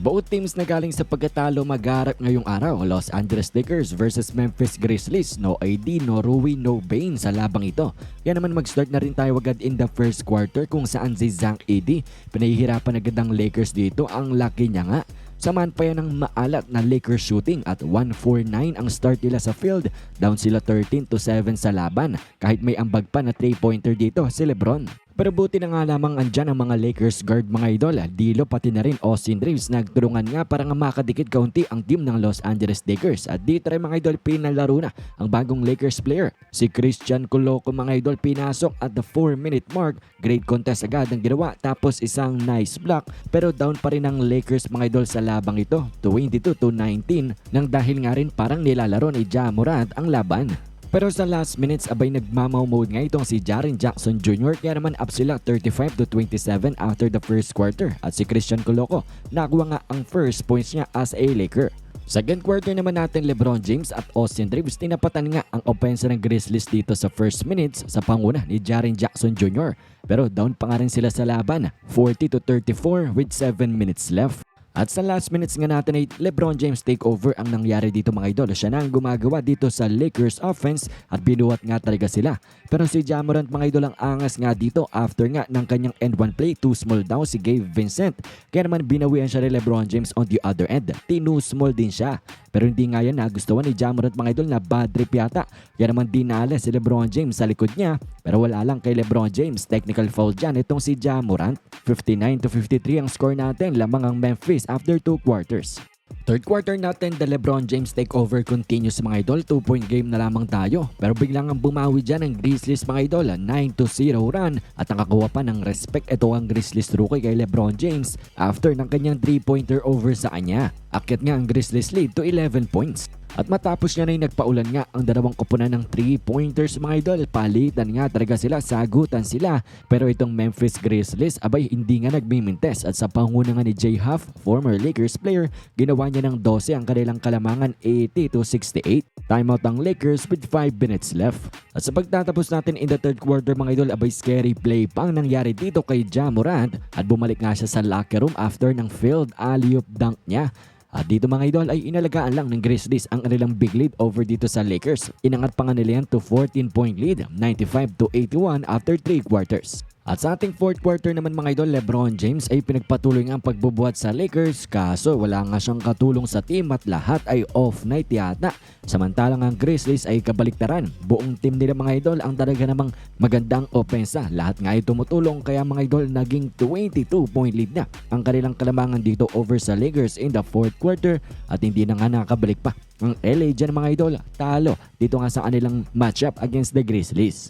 Both teams na galing sa pagkatalo magharap ngayong araw. Los Angeles Lakers versus Memphis Grizzlies. No ID, no Rui, no Bane sa labang ito. Kaya naman mag-start na rin tayo agad in the first quarter kung saan si Zach AD pinahihirapan agad ng Lakers dito. Ang laki niya nga. Samahan pa yan ng maalat na Lakers shooting at 149 ang start nila sa field. Down sila 13 to 7 sa laban kahit may ambag pa na 3-pointer dito si Lebron. Pero buti na nga lamang andyan ang mga Lakers guard mga idol. Dilo pati na rin Austin Reeves nagtulungan nga para nga makadikit kaunti ang team ng Los Angeles Lakers. At dito rin mga idol pinalaro na ang bagong Lakers player. Si Christian Coloco mga idol pinasok at the 4 minute mark. Great contest agad ang ginawa tapos isang nice block. Pero down pa rin ang Lakers mga idol sa labang ito. 22 to 19 nang dahil nga rin parang nilalaro ni Ja Morant ang laban. Pero sa last minutes abay nagmamaw mode nga itong si Jaren Jackson Jr. kaya naman up sila 35 to 27 after the first quarter at si Christian Coloco nakuha nga ang first points niya as a Laker. Second quarter naman natin Lebron James at Austin Reeves tinapatan nga ang opensa ng Grizzlies dito sa first minutes sa panguna ni Jaren Jackson Jr. Pero down pa nga rin sila sa laban 40 to 34 with 7 minutes left. At sa last minutes nga natin ay Lebron James takeover ang nangyari dito mga idol. Siya na ang gumagawa dito sa Lakers offense at binuhat nga talaga sila. Pero si Jamorant mga idol ang angas nga dito after nga ng kanyang end one play, too small daw si Gabe Vincent. Kaya naman binawian siya ni Lebron James on the other end. Tinu small din siya. Pero hindi nga yan nagustuhan ni Jamorant mga idol na bad trip yata. Kaya naman dinala si Lebron James sa likod niya. Pero wala lang kay Lebron James. Technical foul dyan itong si Jamorant. 59 to 53 ang score natin lamang ang Memphis after 2 quarters. Third quarter natin, the LeBron James takeover continues mga idol. 2-point game na lamang tayo. Pero biglang ang bumawi dyan ng Grizzlies mga idol. 9-0 run at nakakuha pa ng respect ito ang Grizzlies rookie kay LeBron James after ng kanyang 3-pointer over sa kanya. Akit nga ang Grizzlies lead to 11 points. At matapos niya na yung nagpaulan nga ang dalawang koponan ng 3-pointers mga idol. Palitan nga talaga sila, sagutan sila. Pero itong Memphis Grizzlies, abay hindi nga nagmimintes. At sa panguna nga ni Jay Huff, former Lakers player, ginawa niya ng 12 ang kanilang kalamangan 80 to 68. Timeout ang Lakers with 5 minutes left. At sa pagtatapos natin in the third quarter mga idol, abay scary play pa ang nangyari dito kay Ja. At bumalik nga siya sa locker room after ng failed alley-oop dunk niya. At dito mga idol ay inalagaan lang ng Grizzlies ang kanilang big lead over dito sa Lakers. Inangat pa nga nila yan to 14 point lead, 95 to 81 after 3 quarters. At sa ating fourth quarter naman mga idol, Lebron James ay pinagpatuloy ang pagbubuhat sa Lakers kaso wala nga siyang katulong sa team at lahat ay off night yata. Samantalang ang Grizzlies ay kabaliktaran. Buong team nila mga idol ang talaga namang magandang opensa. Lahat nga ay tumutulong kaya mga idol naging 22 point lead na ang kanilang kalamangan dito over sa Lakers in the fourth quarter at hindi na nga nakabalik pa. Ang LA dyan mga idol, talo dito nga sa kanilang matchup against the Grizzlies.